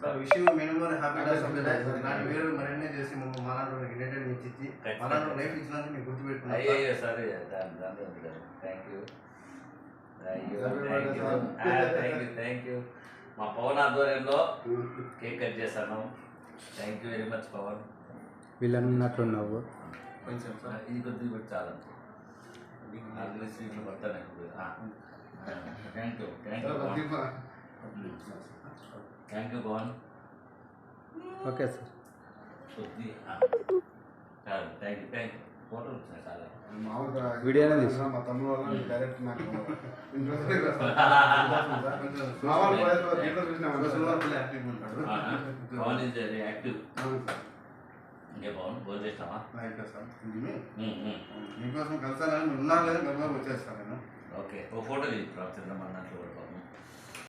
Sir wish you minimum happy days of the day ఇలాంటి వీడియోలు మరిన్ని చేసి మమ్మల్ని మాలాంటి ఎంటర్టైన్మెంట్ ఇచ్చి మాలాంటి లైఫ్ ఇచ్చినందుకు మీకు గుర్తుపెట్టుకున్నాను సార్. అయ్యో సరే దాని దాని thank you thank you thank you sir. Thank you thank you మా పవన్ ఆధ్వర్యంలో కేక్ కట్ చేశాను. Thank you very much Pavan. Villain ఉన్నట్లున్నావు కొంచెం సార్ ఇది కొద్దిగా కూడా చాలా నాలుగు స్వీట్లు పడతాను thank you thank you thank you Pavan okay sir thank you thank you ఫోటోలు వచ్చినాయి చాలా మామూలుగా వీడియోనే. మా తమ్ముడు వాళ్ళు డైరెక్ట్ నాకు ఇంట్రెస్ట్ యాక్టివ్ వెరీ యాక్టివ్ ఇంకే పవన్ భోజనం చేస్తామా సార్ మీకోసం కలిసాలని ఉన్నా లేదా గర్భం వచ్చేస్తాను నేను. ఓకే ఓ ఫోటో తీసుకురా చంద్రమన్న దాంట్లో కూడా పాపం